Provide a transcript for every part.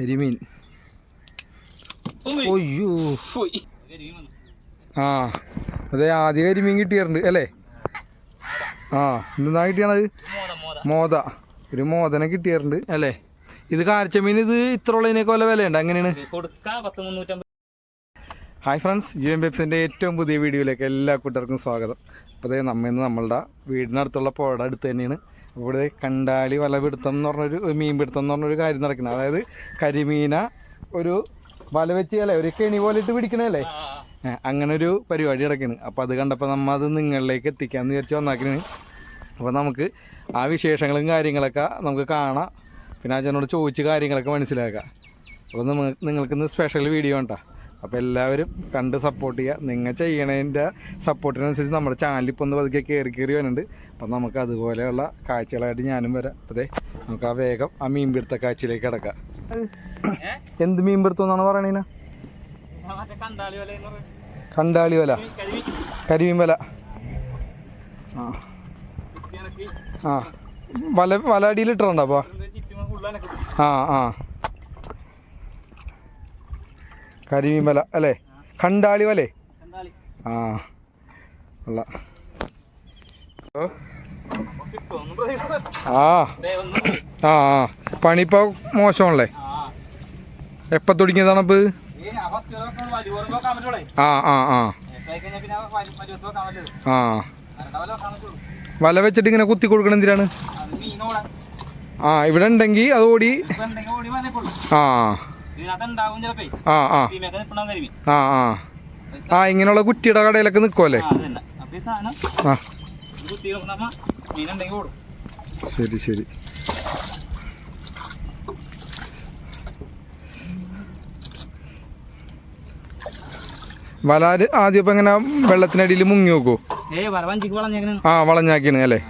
കരിമീൻ ഒയ്യോ ആ അതെ ആദ്യ കരിമീൻ കിട്ടിയിട്ടുണ്ട് അല്ലേ? ആ എന്താ കിട്ടിയാണത്? മോത ഒരു മോദന കിട്ടിയിട്ടുണ്ട് അല്ലേ? ഇത് കാരച്ചമീൻ ഇത് ഇത്ര ഉള്ളതിനൊക്കെ വല്ല വിലയുണ്ട്? അങ്ങനെയാണ് ഹായ് ഫ്രണ്ട്സ് യു എം വെബ്സിന്റെ ഏറ്റവും പുതിയ വീഡിയോയിലേക്ക് എല്ലാ കൂട്ടർക്കും സ്വാഗതം. അപ്പോൾ അതേ നമ്മ ഇന്ന് നമ്മളുടെ വീടിനടുത്തുള്ള പുഴയുടെ അടുത്ത് തന്നെയാണ്. ഇവിടെ കണ്ടാലി വല പിടുത്തം എന്ന് പറഞ്ഞൊരു മീൻ പിടുത്തം എന്ന് പറഞ്ഞൊരു കാര്യം നടക്കുന്നത് അതായത് കരിമീന ഒരു വല വെച്ച് അല്ലേ ഒരു കെണി പോലെ ഇട്ട് പിടിക്കണല്ലേ അങ്ങനെ ഒരു പരിപാടി നടക്കുന്നു. അപ്പോൾ അത് കണ്ടപ്പോൾ നമ്മൾ അത് നിങ്ങളിലേക്ക് എത്തിക്കാമെന്ന് വിചാരിച്ച് വന്നാക്കിനാണ് അപ്പോൾ നമുക്ക് ആ വിശേഷങ്ങളും കാര്യങ്ങളൊക്കെ നമുക്ക് കാണാം. പിന്നെ അച്ഛനോട് ചോദിച്ച് കാര്യങ്ങളൊക്കെ മനസ്സിലാക്കാം. അപ്പോൾ നിങ്ങൾക്ക് ഇന്ന് സ്പെഷ്യൽ വീഡിയോ ഉണ്ടാ അപ്പോൾ എല്ലാവരും കണ്ട് സപ്പോർട്ട് ചെയ്യുക നിങ്ങൾ ചെയ്യണതിന്റെ സപ്പോർട്ടിനനുസരിച്ച് നമ്മുടെ ചാനൽ ഇപ്പോൾ ഒന്ന് പതുക്കെ കയറി കയറി വരുന്നുണ്ട്. അപ്പം നമുക്ക് അതുപോലെയുള്ള കാഴ്ചകളായിട്ട് ഞാനും വരാം. അതെ നമുക്ക് ആ വേഗം ആ മീൻ പിടുത്ത കാഴ്ചയിലേക്ക് കിടക്കാം. എന്ത് മീൻ പിടുത്തം എന്നാണ് പറയണേന കണ്ടാളി വല കരിമീൻ വല. ആ. ആ. വല വല അടിയിലിട്ടുണ്ടോ അപ്പോൾ ആ ആ. കരിമീൻ വല അല്ലേ? കണ്ടാളി വലേ? ആ ഉള്ള ആ ആ ആ. പണി ഇപ്പോൾ മോശമാണല്ലേ എപ്പോൾ തുടങ്ങിയതാണ് ഇപ്പോൾ ഈ ആ ആ ആ. ആ. വല വെച്ചിട്ട് ഇങ്ങനെ കുത്തി കൊടുക്കണം എന്തിനാണ്? ആ ഇവിടെ ഉണ്ടെങ്കിൽ അതോടി ഓടി ആ. ആ ആ. ആ ആ. ആ ഇങ്ങനെയുള്ള കുറ്റിയുടെ കടയിലൊക്കെ നിൽക്കുമല്ലേ ആ ശരി ശരി. വലാൽ ആദ്യം ഇപ്പൊ ഇങ്ങനെ വെള്ളത്തിനടിയിൽ മുങ്ങി നോക്കൂ. വല ആ വളഞ്ഞാക്കിയാണ് അല്ലേ?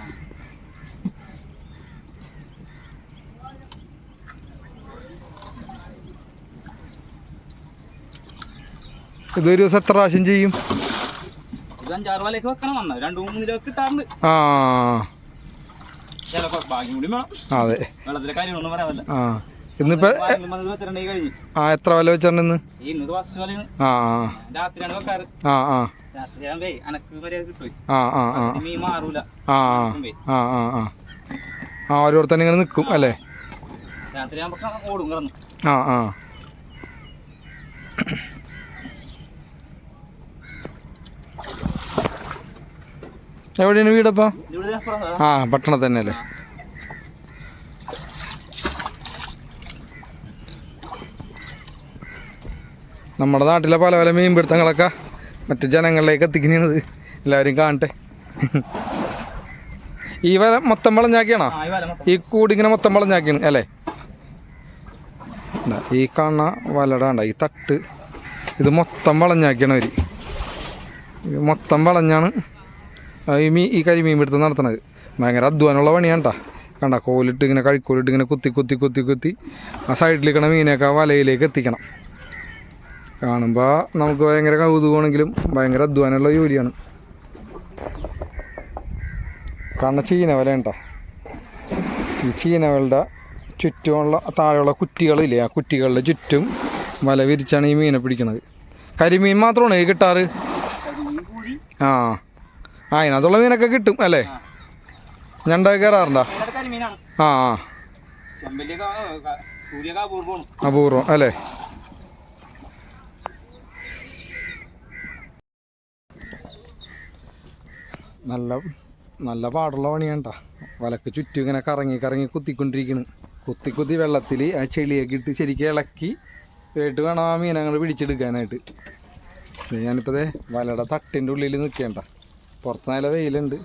ഇതൊരു ദിവസം എത്ര പ്രാവശ്യം ചെയ്യും? ആ. അതെ. ആ. ഇന്നിപ്പോ ആ എത്ര വില വെച്ചാണ് ഈ ഇന്നത് ആ ആ. ആ ആ. ഓരോരുത്തരും ഇങ്ങനെ നിൽക്കും അല്ലേ? ആ ആ. എവിടെയാണ് വീടപ്പോ? ആ പട്ടണത്ത് തന്നെ അല്ലേ നമ്മുടെ നാട്ടിലെ പല പല മീൻപിടുത്തങ്ങളൊക്കെ മറ്റു ജനങ്ങളിലേക്ക് എത്തിക്കുന്നത് എല്ലാവരും കാണട്ടെ. ഈ വല മൊത്തം വളഞ്ഞാക്കിയാണോ? ഈ കൂടിങ്ങനെ മൊത്തം. വളഞ്ഞാക്കിയാണ് അല്ലേ? ഈ കാണുന്ന വലടാണ്ട ഈ തട്ട്. ഇത് മൊത്തം വളഞ്ഞാക്കിയാണ് അവർ ഇത് മൊത്തം വളഞ്ഞാണ് ഈ മീ ഈ കരിമീൻ പിടുത്തം നടത്തണത്. ഭയങ്കര അധ്വാനമുള്ള പണിയാണ് കേട്ടോ കണ്ട കോലിട്ട് ഇങ്ങനെ കഴിക്കോലിട്ട് ഇങ്ങനെ കുത്തി കുത്തി കുത്തി കുത്തി ആ സൈഡിലിരിക്കണ മീനൊക്കെ ആ വലയിലേക്ക് എത്തിക്കണം. കാണുമ്പോൾ നമുക്ക് ഭയങ്കര കൗതുകമാണെങ്കിലും ഭയങ്കര അധ്വാനമുള്ള ജോലിയാണ്. കാരണം ചീന വല കേട്ടോ ഈ ചീനകളുടെ ചുറ്റുമുള്ള താഴെയുള്ള കുറ്റികളില്ലേ ആ കുറ്റികളുടെ ചുറ്റും വല വിരിച്ചാണ് ഈ മീനെ പിടിക്കുന്നത് കരിമീൻ മാത്രമാണ് കിട്ടാറ്? ആ. ആ അതിനകത്തുള്ള മീനൊക്കെ കിട്ടും അല്ലേ? ഞണ്ടൊക്കെ കയറാറുണ്ടോ? ആ അപൂർവം അല്ലേ? നല്ല നല്ല പാടുള്ള പണിയാണ്ടാ വലക്ക് ചുറ്റും ഇങ്ങനെ കറങ്ങി കറങ്ങി കുത്തിക്കൊണ്ടിരിക്കണ്. കുത്തി കുത്തി വെള്ളത്തിൽ ആ ചെളിയൊക്കെ ഇട്ട് ശരിക്കും ഇളക്കി കേട്ട് വേണം ആ മീനങ്ങൾ പിടിച്ചെടുക്കാനായിട്ട്. ഞാനിപ്പോ ഞാനിപ്പോൾ ദേ വലയുടെ തട്ടിന്റെ ഉള്ളിൽ നിൽക്കേണ്ട പുറത്ത് നല്ല വെയിലുണ്ട്.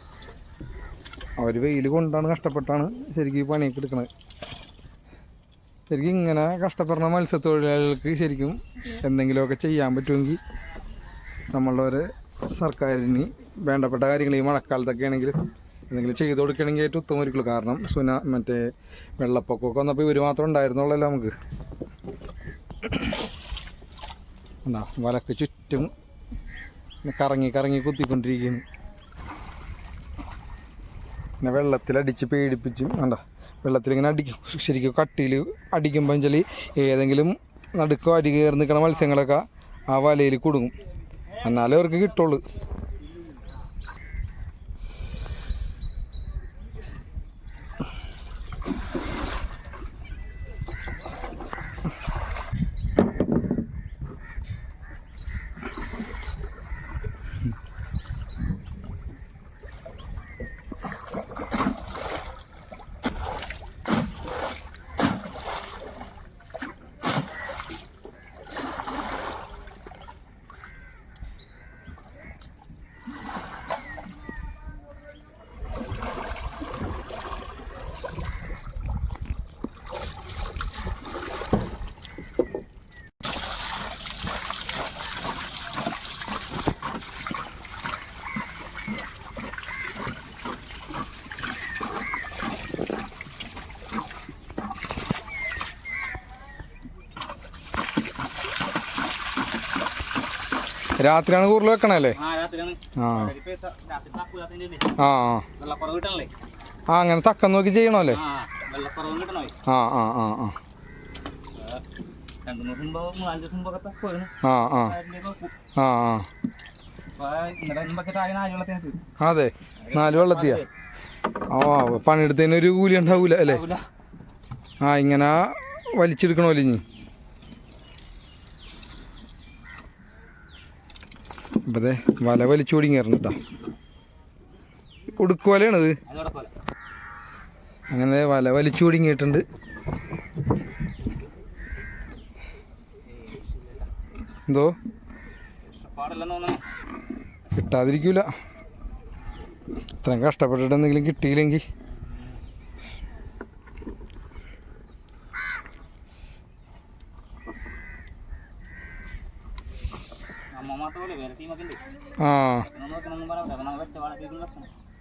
അവർ വെയിൽ കൊണ്ടാണ് കഷ്ടപ്പെട്ടാണ് ശരിക്കും ഈ പണിയൊക്കെ എടുക്കണത്. ശരിക്കും ഇങ്ങനെ കഷ്ടപ്പെടുന്ന മത്സ്യത്തൊഴിലാളികൾക്ക് ശരിക്കും എന്തെങ്കിലുമൊക്കെ ചെയ്യാൻ പറ്റുമെങ്കിൽ നമ്മളുടെ ഒരു സർക്കാരിന് വേണ്ടപ്പെട്ട കാര്യങ്ങൾ ഈ മഴക്കാലത്തൊക്കെ ആണെങ്കിൽ എന്തെങ്കിലും ചെയ്തു കൊടുക്കണമെങ്കിൽ ഏറ്റവും ഉത്തമമായിരിക്കുള്ളൂ കാരണം സുന മറ്റേ വെള്ളപ്പൊക്കമൊക്കെ വന്നപ്പോൾ ഇവർ മാത്രം ഉണ്ടായിരുന്നുള്ളല്ലോ നമുക്ക്. എന്താ വലക്ക് ചുറ്റും കറങ്ങി കറങ്ങി കുത്തിക്കൊണ്ടിരിക്കുന്നു പിന്നെ വെള്ളത്തിലടിച്ച് പേടിപ്പിച്ചും വേണ്ട വെള്ളത്തിലിങ്ങനെ അടിക്കും. ശരിക്കും കട്ടിയിൽ അടിക്കുമ്പോൾ വെച്ചാൽ ഏതെങ്കിലും നടുക്കോ അടി കയറി നിൽക്കുന്ന മത്സ്യങ്ങളൊക്കെ ആ വലയിൽ കുടുങ്ങും. എന്നാലേ അവർക്ക് കിട്ടുള്ളൂ. രാത്രിയാണ് കൂടുതൽ വെക്കണല്ലേ ആ ആ? ആ അങ്ങനെ തക്കം നോക്കി ചെയ്യണല്ലേ ആ ആ ആ ആ അതെ നാല് വെള്ളത്തിയാ. ആ പണിയെടുത്തതിന് ഒരു കൂലി ഉണ്ടാവൂല അല്ലേ? ആ ഇങ്ങനെ വലിച്ചെടുക്കണമല്ലോ ഇനി. ദേ വല വലിച്ചു ഒടുങ്ങിയായിരുന്നു കേട്ടോ. അങ്ങനെ വല വലിച്ചു ഒടുങ്ങിയിട്ടുണ്ട്. എന്തോ? കിട്ടാതിരിക്കൂല. ഇത്രയും കഷ്ടപ്പെട്ടിട്ട് എന്തെങ്കിലും കിട്ടിയില്ലെങ്കിൽ അമ്മ മാത്രം പോലെ വേറെ ടീമൊക്കെ ഉണ്ട് ആ നമ്മൾ നോക്കണമെന്നും പറയാം അപ്പം നമ്മൾ വെച്ച വളർത്തിയിട്ട് ആ.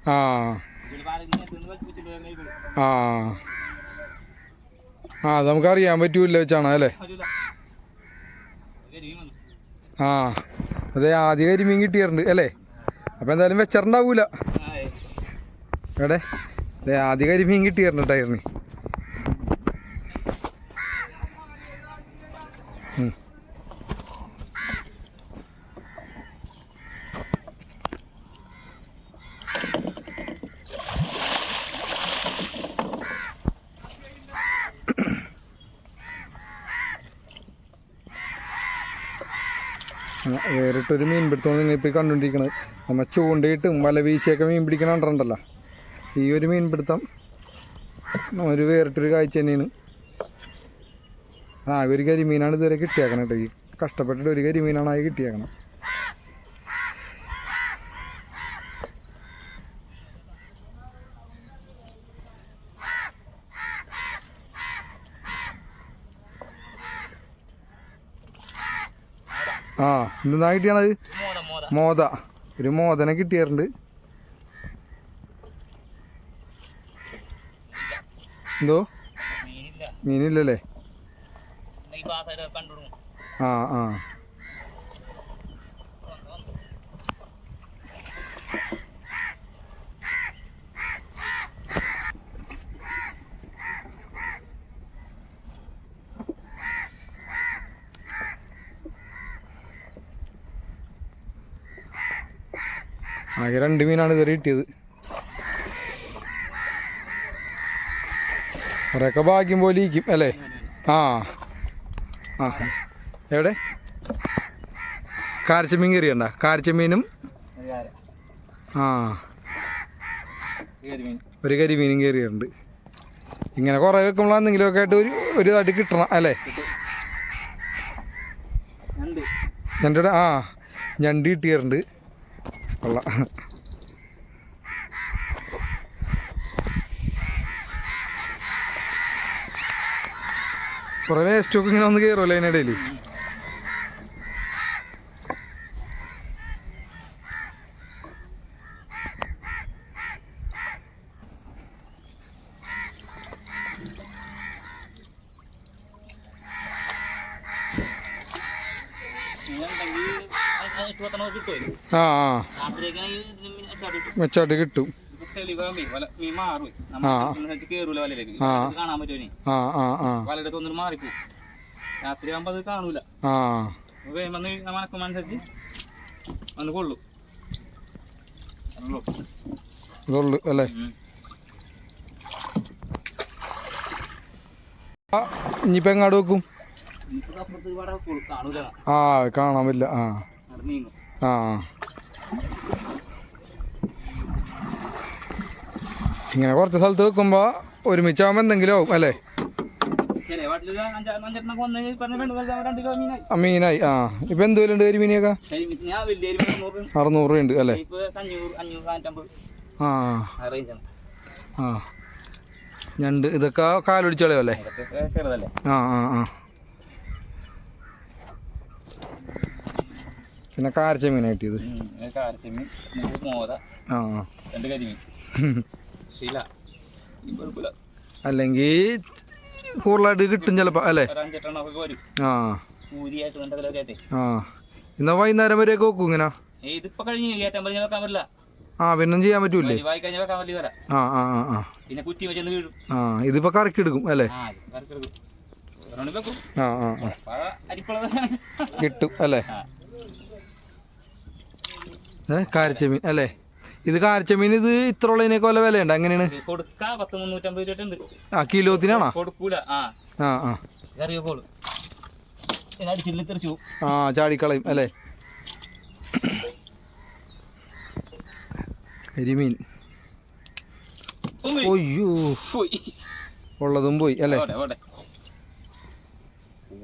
നമുക്കറിയാൻ ആ. ആ. അത് നമുക്ക് അറിയാൻ പറ്റൂല വെച്ചാണ് അല്ലേ? ആ. അതെ ആദ്യ കരിമീൻ കിട്ടിയിട്ടുണ്ട് അല്ലേ? അപ്പം എന്തായാലും വെച്ചിട്ടുണ്ടാവൂല. എവിടെ? അതെ ആദ്യ കരിമീൻ കിട്ടിയിട്ടുണ്ട് ടയറിന് വേറിട്ടൊരു മീൻ പിടുത്തമാണ് നിങ്ങൾ ഇപ്പോൾ കണ്ടുകൊണ്ടിരിക്കുന്നത് നമ്മൾ ചൂണ്ടയിട്ടും വല വീശിയൊക്കെ മീൻ പിടിക്കണ കണ്ടിട്ടുണ്ടല്ലോ? ഈ ഒരു മീൻ പിടുത്തം ഒരു വേറിട്ടൊരു കാഴ്ച തന്നെയാണ്. ആ ഒരു കരിമീനാണ് ഇതുവരെ കിട്ടിയേക്കണം കേട്ടോ. ഈ കഷ്ടപ്പെട്ടിട്ട് ഒരു കരിമീനാണ് ആയി കിട്ടിയേക്കണം ആ എന്താ കിട്ടിയാണത് മോത. ഒരു മോദനെ കിട്ടിയിട്ടുണ്ട് എന്തോ? മീനില്ല. മീനില്ലല്ലേ? ആ ആ. ആകെ രണ്ട് മീനാണ് ഇതുവരെ കിട്ടിയത്. കുറേയൊക്കെ ഭാഗ്യം പോലെ ഇരിക്കും അല്ലേ? ആ. ആ. എവിടെ? കാരച്ചമീൻ കയറിയണ്ട കാരച്ചമീനും? ആ. ഒരു കരിമീനും കയറിയിട്ടുണ്ട്. ഇങ്ങനെ കുറേ വെക്കുമ്പോൾ എന്തെങ്കിലുമൊക്കെ ആയിട്ട് ഒരു ഒരു ഇതായിട്ട് കിട്ടണം അല്ലേ? ഞണ്ടിയുടെ ആ. ഞണ്ടി കിട്ടിയിട്ടുണ്ട്. കൊള്ളാം. പുറമേ സ്റ്റോക്ക് ഇങ്ങനെ ഒന്ന് കയറുമല്ലോ അതിനിടയിൽ മീനുണ്ടെങ്കിൽ എട്ട് പത്തെണ്ണം കിട്ടുമല്ലോ ആ ആ രാത്രിയൊക്കെയാണെങ്കിൽ മെച്ചമായിട്ട് കിട്ടും ഇപ്പൊ തെളിവാകുമ്പേ വല മീൻ മാറും ആ. നമ്മൾ കേറൂല വലയിലേക്ക് ആ. ഇത് കാണാൻ പറ്റുമോ ആ ആ ആ വലയുടെ കിട്ടും രാത്രി ആകുമ്പോ അത് കാണൂല ആ മണക്കുമനുസരിച്ച് വന്ന് കൊള്ളു. ഇതുള്ളു അല്ലേ. ആ ഇനിയിപ്പോൾ എങ്ങാട് വെക്കും? ഇനിയിപ്പോ ആ കാണാൻ പറ്റില്ല. ആ. നീങ്ങും. ആ. ഇങ്ങനെ കുറച്ച് സ്ഥലത്ത് വെക്കുമ്പോൾ ഒരുമിച്ചാകുമ്പോൾ എന്തെങ്കിലും ആവും അല്ലേ? മീനായി. ആ ഇപ്പൊ എന്ത് വില ഉണ്ട് കരിമീനൊക്കെ അറുന്നൂറ്. രൂപ ഉണ്ട് അല്ലേ? ആ. ആ ഞണ്ട് ഇതൊക്കെ കാലൊടിച്ചോളയോ അല്ലേ ആ ആ ആ. പിന്നെ കാരച്ച മീൻ കിട്ടിയത് ആ. രണ്ട് കരിമീൻ. ശീല അല്ലെങ്കിൽ കൂടുതലായിട്ട് കിട്ടും ചിലപ്പോൾ അല്ലേ? ആ. ആ. എന്നാൽ വൈകുന്നേരം വരെയൊക്കെ വെക്കും ഇങ്ങനെ? ഏയ് ഇതിപ്പോ കഴിഞ്ഞ് കയറ്റാൻ പറഞ്ഞ് വെക്കാൻ പറ്റില്ല. ആ പിന്നെ ചെയ്യാൻ പറ്റൂലേ ആ ആ ആ ആ. പിന്നെ കുറ്റി വെച്ചെന്ന് വീഴും. ആ ഇതിപ്പോ കറക്കി എടുക്കും അല്ലേ? ആ ആ ആ കിട്ടും അല്ലേ? കാരച്ചമീൻ അല്ലേ? ഇത് കാരച്ചമീൻ ഇത് ഇത്ര ഉള്ളതിനൊക്കെ വല്ല വിലയുണ്ട്? അങ്ങനെയാണ് ആ കിലോത്തിനാണോ? ആ. ആ ആ. ചാടിക്കളയും അല്ലേ? കരിമീൻ അയ്യോ. ഒയ്യോ ഉള്ളതും പോയി അല്ലേ?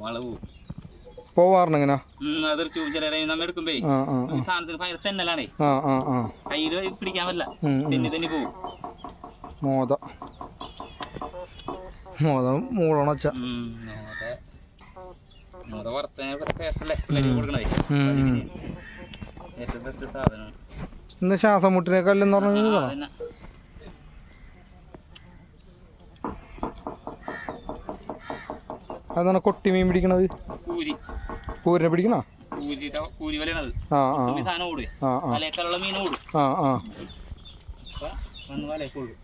വളവ് പോവാറുണ്ട് അതെറിച്ചു നമ്മൾ എടുക്കുമ്പേ സാധനത്തിന് ഭയങ്കര തെന്നലാണേ കയ്യിൽ പിടിക്കാൻ പറ്റില്ല. തെന്നി തെന്നി പോവും. ടേസ്റ്റല്ലേ കൊടുക്കണേ ഏറ്റവും ബെസ്റ്റ് സാധനം. ഇന്ന് ശ്വാസം മുട്ടിനെ കല്ലെന്ന് പറഞ്ഞു അതാണ് കൊട്ടി മീൻ പിടിക്കണത്? പൂരിനെ പിടിക്കണോ? വലയണത് സാധനം ഓടും. മീൻ ഓടും. വന്ന് ഓടും.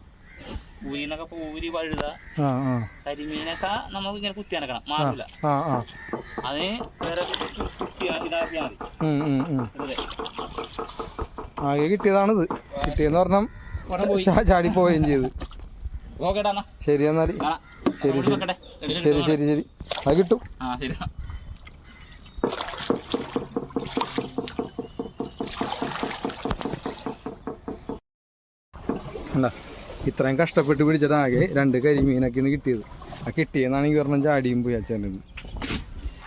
പൂരി വഴുത കരിമീനൊക്കെ നമുക്ക് ഇങ്ങനെ കുത്തി അനക്കണം മാറില്ല ആ ആ അതിന് വേറെ മതി. ആകെ കിട്ടിയതാണിത്. കിട്ടിയെന്ന് പറഞ്ഞാൽ ചാടി പോവുകയും ചെയ്ത്. ശരി എന്നാൽ. ശരി, ശരി. ശരി ശരി ശരി. അത് കിട്ടും. അല്ല ഇത്രയും കഷ്ടപ്പെട്ട് പിടിച്ചതാകെ രണ്ട് കരിമീനൊക്കെയാണ് കിട്ടിയത്. ആ കിട്ടിയെന്നാണ് ഈ പറഞ്ഞ ചാടിയും പോയി അച്ഛനത്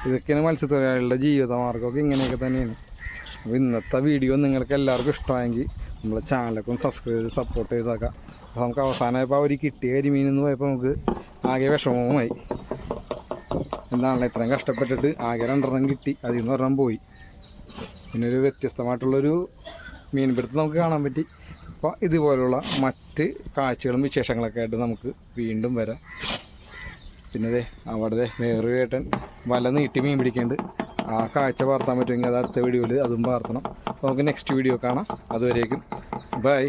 ഇതൊക്കെയാണ് മത്സ്യത്തൊഴിലാളികളുടെ ജീവിതമാർഗമൊക്കെ ഇങ്ങനെയൊക്കെ തന്നെയാണ്. അപ്പോൾ ഇന്നത്തെ വീഡിയോ നിങ്ങൾക്ക് എല്ലാവർക്കും ഇഷ്ടമായെങ്കിൽ നമ്മളെ ചാനലൊക്കെ ഒന്ന് സബ്സ്ക്രൈബ് ചെയ്ത് സപ്പോർട്ട് ചെയ്തേക്കാം. അപ്പോൾ നമുക്ക് അവസാനമായപ്പോൾ അവർ കിട്ടിയ കരിമീൻ എന്ന് പോയപ്പോൾ നമുക്ക് ആകെ വിഷമവുമായി എന്താണല്ലോ ഇത്രയും കഷ്ടപ്പെട്ടിട്ട് ആകെ രണ്ടെണ്ണം കിട്ടി. അതിൽ നിന്ന് ഒരെണ്ണം പോയി. പിന്നെ ഒരു വ്യത്യസ്തമായിട്ടുള്ളൊരു മീൻപിടുത്തം നമുക്ക് കാണാൻ പറ്റി. അപ്പോൾ ഇതുപോലുള്ള മറ്റ് കാഴ്ചകളും വിശേഷങ്ങളൊക്കെ ആയിട്ട് നമുക്ക് വീണ്ടും വരാം. പിന്നെ ദേ അവിടെ വേറൊരു ഏട്ടൻ വല നീട്ടി മീൻ പിടിക്കുന്നുണ്ട്. ആ കാഴ്ച വാർത്താൻ പറ്റുമെങ്കിൽ അത് അടുത്ത വീഡിയോയിൽ അതും വാർത്തണം നമുക്ക് നെക്സ്റ്റ് വീഡിയോ കാണാം. അതുവരേക്കും. ബൈ